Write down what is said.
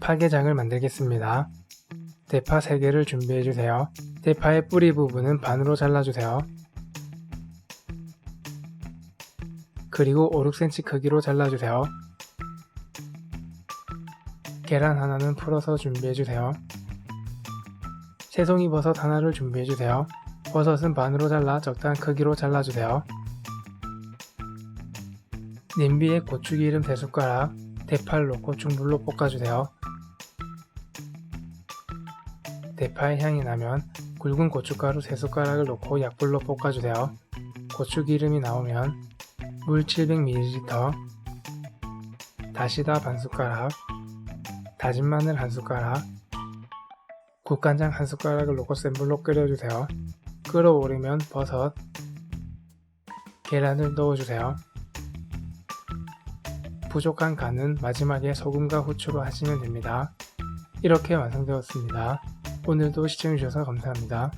파게장을 만들겠습니다. 대파 3개를 준비해주세요. 대파의 뿌리 부분은 반으로 잘라주세요. 그리고 5, 6cm 크기로 잘라주세요. 계란 하나는 풀어서 준비해주세요. 새송이 버섯 하나를 준비해주세요. 버섯은 반으로 잘라 적당한 크기로 잘라주세요. 냄비에 고추기름 3숟가락, 대파를 넣고 중불로 볶아주세요. 대파의 향이 나면 굵은 고춧가루 3숟가락을 넣고 약불로 볶아주세요. 고추기름이 나오면 물 700ml, 다시다 반숟가락, 다진 마늘 한 숟가락, 국간장 한 숟가락을 넣고 센 불로 끓여주세요. 끓어오르면 버섯, 계란을 넣어주세요. 부족한 간은 마지막에 소금과 후추로 하시면 됩니다. 이렇게 완성되었습니다. 오늘도 시청해주셔서 감사합니다.